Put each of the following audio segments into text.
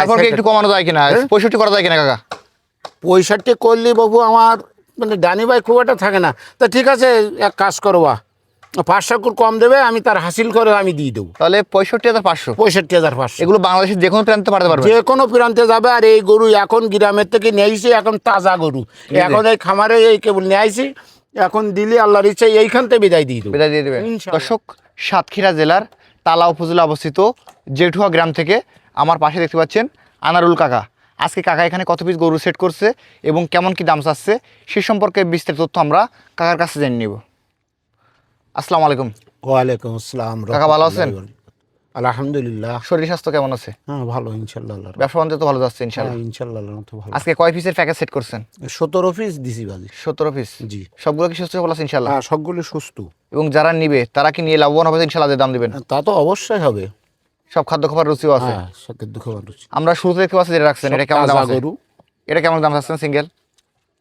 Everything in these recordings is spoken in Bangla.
তারপর কি একটু কমানো যায় কিনা? হ্যাঁ? পঁয়ষট্টি করা যায় কিনা কাকা? পঁয়ষট্টি করলে বাবু আমার মানে ডানি ভাই খুব একটা থাকে না। তা ঠিক আছে এক কাজ করবা পাঁচশো কম দেবে আমি তার হাসিল করে আমি দিয়ে দেবো। তাহলে পঁয়ষট্টি হাজার পাঁচশো। পঁয়ষট্টি হাজার পাঁচশো। এগুলো বাংলাদেশের যে কোনো প্রান্তে পাঠাতে পারবে। যে কোনো প্রান্তে যাবে আর এই গরু এখন গ্রামের থেকে নিয়ে আইছি এখন তাজা গরু। এখন এই খামারে এই কেবল নিয়ে আইছি এখন দিলে আল্লাহর ইচ্ছা এইখান থেকে বিদায় দিয়ে দেবো। বিদায় দিয়ে দেবে। দর্শক সাতক্ষীরা জেলার তালা উপজেলা অবস্থিত জেঠুয়া গ্রাম থেকে আমার পাশে দেখতে পাচ্ছেন আনারুল কাকা। আজকে কাকা এখানে কত পিস গরু সেট করছে এবং কেমন কি দাম চাচ্ছে সে সম্পর্কে বিস্তারিত তথ্য আমরা কাকার কাছে জেনে নিব। আসসালামু আলাইকুম। ওয়ালাইকুম আসসালাম কাকা ভালো আছেন? আলহামদুলিল্লাহ। শরীর স্বাস্থ্য কেমন আছে? হ্যাঁ ভালো ইনশাল্লাহ ব্যবসা বাণিজ্য তো ভালো যাচ্ছে ইনশাল্লাহ হ্যাঁ, ইনশাল্লাহ আল্লাহর ভালো। আজকে কয় পিসের প্যাকেজ সেট করছেন? সতেরো পিস দিছি বাজি সতেরো পিস জি। সবগুলো কি সুস্থ সবল আছে ইনশাল্লাহ হ্যাঁ সবগুলো সুস্থ। এবং যারা নিবে তারা কি নিয়ে লাভবান হবে তো ইনশাল্লাহ দাম দিবেন? তা তো অবশ্যই হবে। সব খাদ্য খাবার রুচিও আছে। হ্যাঁ শখের দুঃখ মানুষ আমরা শুরুতে দেখতে পাচ্ছি যেটা রাখছেন এটা কেমন দাম আছে? গরু। এটা কেমন দাম চাচ্ছেন সিঙ্গেল?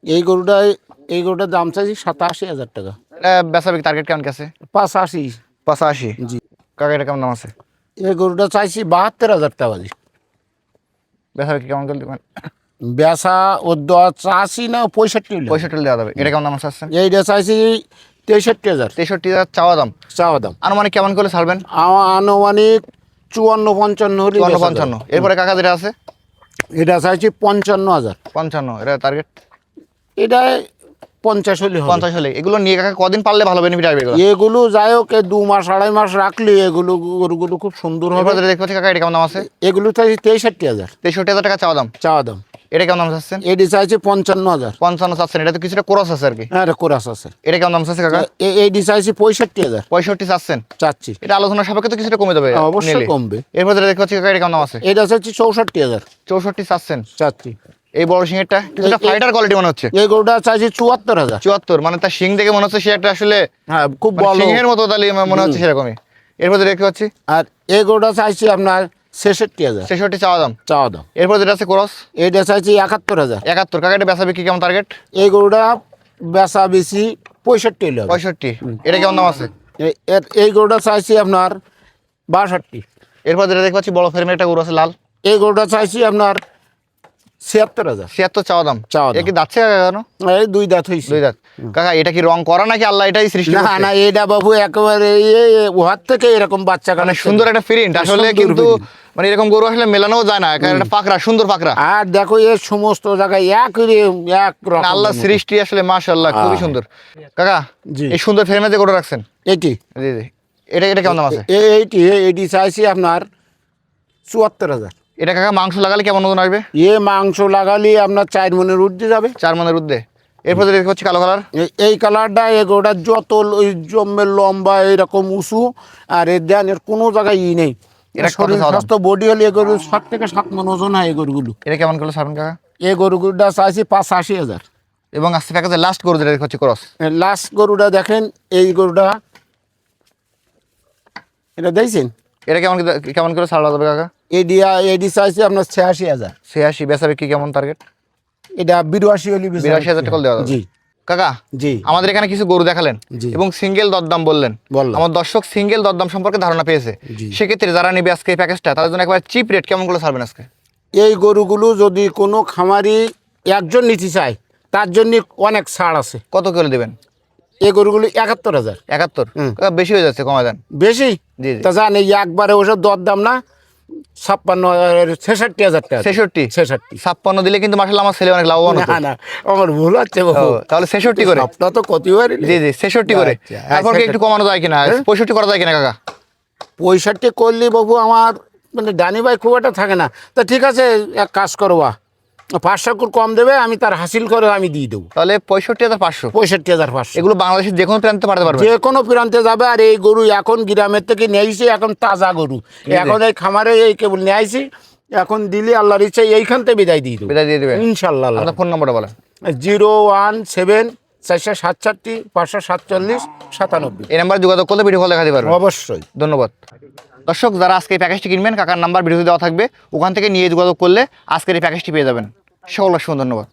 এই গরুটা এই গরুটার দাম চাইছি সাতাশি হাজার টাকা। এটা বেচাবিক টার্গেট কেমন কাছে পাঁচাশি। পঁচাশি? জি। কাকা এটা কেমন দাম আছে? এই গরুটা চাইছি বাহাত্তর হাজার টাকা বাজি। বেচাবিক কেমন করে দিবেন বেসা ও দ- চাষি না পঁয়ষট্টি। পঁয়ষট্টি দেওয়া যাবে। এটা কেমন দাম চাচ্ছেন? এইটা চাইছি তেষট্টি হাজার। তেষট্টি হাজার চাওয়া দাম। চাওয়া দাম। আনুমানিক কেমন করে ছাড়বেন? আনুমানিক চুয়ান্ন পঞ্চান্ন হলে চুয়ান্ন পঞ্চান্ন। এরপরে কাকা যেটা আছে? এটা চাইছি পঞ্চান্ন হাজার। পঞ্চান্ন এটা টার্গেট এটা পঞ্চাশ হলে পঞ্চাশ হলে। এগুলো নিয়ে কাকা কদিন পারলে ভালো বেনিফিট আসবে এগুলো? এগুলো যাই হোক দু মাস আড়াই মাস রাখলে এগুলো গরুগুলো খুব সুন্দর হবে। দেখতে পাচ্ছি কাকা এটা কেমন দাম আছে? এগুলো চাইছি তেষট্টি হাজার। তেষট্টি হাজার টাকা চাওয়া দাম? চাওয়া দাম। এটা কেমন দাম চাচ্ছেন? এটি চাইছি পঞ্চান্ন হাজার। পঞ্চান্ন চাচ্ছেন। এটা তো কিছুটা ক্রস আছে আর কি। হ্যাঁ কোরাস আছে। এটা কেমন দাম চাচ্ছে কাকা? এ- এইটি চাইছি পঁয়ষট্টি হাজার। পঁয়ষট্টি চাচ্ছেন। চাচ্ছি। এটা আলোচনার সাপেক্ষে তো কিছুটা কমে যাবে। অবশ্যই কমবে। এরপর দেখতে পাচ্ছি কাকা এটা কেমন দাম আছে? এটা চাচ্ছি চৌষট্টি হাজার। চৌষট্টি চাচ্ছেন। চাচ্ছি। এই বড় সিংহেরটা কিছুটা ফাইটার কোয়ালিটি মনে হচ্ছে। এই গরুটা চাইছি চুয়াত্তর হাজার। চুয়াত্তর মানে তার সিং দেখে মনে হচ্ছে সে একটা আসলে হ্যাঁ খুব মানে বড়। সিংহের মতো তাহলে মনে হচ্ছে সেরকমই। এরপর যেটা দেখতে পাচ্ছি। আর এই গরুটা চাইছি আপনার ছেষট্টি হাজার। ছেষট্টি চাওয়া দাম। চাওয়া দাম। এরপর যেটা আছে ক্রস? এইটা চাইছি একাত্তর হাজার। একাত্তর। কাকা এটা বেচা বিক্রি কেমন টার্গেট এই গরুটা বেচা বেশি পঁয়ষট্টি হলে। পঁয়ষট্টি। এটা কেমন দাম আছে? এই গরুটা চাইছি আপনার বাষট্টি। এরপর যেটা দেখতে পাচ্ছি বড় ফ্রেমের একটা গরু আছে লাল। এই গরুটা চাইছি আপনার ছিয়াত্তর হাজার ছিয়াত্তর চাওয়া দাম চাওয়া। কি কাকা কেন এই দুই দাঁত হয়েছে দুই দাঁত কাকা এটা কি রং করা নাকি আল্লাহ এটাই সৃষ্টি না না এটা বাবু একেবারে উহার থেকে এরকম বাচ্চা মানে কানে সুন্দর একটা প্রিন্ট আসলে কিন্তু মানে এরকম গরু আসলে মেলানো যায় না কারণ একটা পাকড়া সুন্দর পাকড়া আর দেখো এর সমস্ত জায়গায় এক এক রকম মানে আল্লাহ সৃষ্টি আসলে মাশাআল্লাহ খুবই হ্যাঁ। সুন্দর কাকা জি। এই সুন্দর ফ্রেমে যে গরু রাখছেন এটি জি জি এটা এটা কেমন দাম আছে এইটি এইটি চাইছি আপনার চুয়াত্তর হাজার এটা কাকা মাংস লাগালে কেমন ওজন আসবে? এ মাংস লাগালে আপনার চার মনের উঠতে যাবে। চার মনের উদ্দে এরপর যেটা দেখতে পাচ্ছি কালো কালার এ- এই কালারটা এগোটা যত ওই জম্মের লম্বা এরকম উঁচু আর এর দেন এর কোনো জায়গায় ই নেই। এটা শরীর স্বাস্থ্য বডি হলে এ গরু সাত থেকে সাত মন ওজন হয় এই গরুগুলো। এটা কেমন করে ছাড়ুন কাকা? এই গরুগুলোটা চাইছি পাঁচ আশি হাজার। এবং আজকে প্যাকেজে লাস্ট গরু যেটা পাচ্ছি ক্রস লাস্ট গরুটা দেখেন এই গরুটা। এটা দেখছেন? এটা কেমন কেমন করে ছাড়া যাবে কাকা? এডিয়া এডি চাইছি আপনার ছিয়াশি হাজার। ছিয়াশি বেচা বিক্রি কেমন টার্গেট এটা বিরাশি হলে বিরাশি হাজার টাকা দেওয়া জি। কাকা জি। আমাদের এখানে কিছু গরু দেখালেন এবং সিঙ্গেল দরদাম বললেন। আমার দর্শক সিঙ্গেল দরদাম সম্পর্কে ধারণা পেয়েছে। সেক্ষেত্রে যারা নিবে আজকে এই প্যাকেজটা তাদের জন্য একবার চিপ রেট কেমন করে ছাড়বেন আজকে? এই গরুগুলো যদি কোনো খামারি একজন নিতে চায় তার জন্য অনেক ছাড় আছে। কত করে দেবেন? এই গরুগুলো একাত্তর হাজার। একাত্তর? বেশি হয়ে যাচ্ছে কমা দেন। বেশি? জি তা জান এই একবারে ওসব দর দাম না ছাপ্পান্ন ছেষট্টি হাজার টাকা ছেষট্টি? ছেষট্টি। ছাপ্পান্ন দিলে কিন্তু মাসাল্লাহ আমার ছেলে অনেক লাভবান না না আমার ভুল হচ্ছে তাহলে ছেষট্টি করে। আপনার তো কতবার জি জি ছেষট্টি করে। আচ্ছা, তারপর কি আচ্ছা। একটু কমানো যায় কিনা? হ্যাঁ? পঁয়ষট্টি করা যায় কিনা কাকা? পঁয়ষট্টি করলে বাবু আমার মানে ডানি ভাই খুব একটা থাকে না। তা ঠিক আছে এক কাজ করবা পাঁচশো কম দেবে আমি তার হাসিল করে আমি দিয়ে দেবো। তাহলে পঁয়ষট্টি হাজার পাঁচশো। পঁয়ষট্টি হাজার পাঁচশো। এগুলো বাংলাদেশের যে কোনো প্রান্তে পাঠাতে পারবে। যে কোনো প্রান্তে যাবে আর এই গরু এখন গ্রামের থেকে নিয়ে আইছি এখন তাজা গরু। এখন এই খামারে এই কেবল নিয়ে আইছি এখন দিলে আল্লাহর ইচ্ছা এইখান থেকে বিদায় দিয়ে দেবো। বিদায় দিয়ে দেবেন ইনশাল্লাহ। আপনার ফোন নম্বরটা বলেন। জিরো ওয়ান সেভেন চারশো সাতষট্টি পাঁচশো সাতচল্লিশ সাতানব্বই। এই নাম্বার যোগাযোগ করলে ভিডিও কল দেখাতে পারবেন অবশ্যই। ধন্যবাদ। দর্শক, যারা আজকে এই প্যাকেজটি কিনবেন, কাকার নাম্বার ভিডিওতে দেওয়া থাকবে, ওখান থেকে নিয়ে যোগাযোগ করলে আজকের এই প্যাকেজটি পেয়ে যাবেন। সকল অসংখ্য ধন্যবাদ।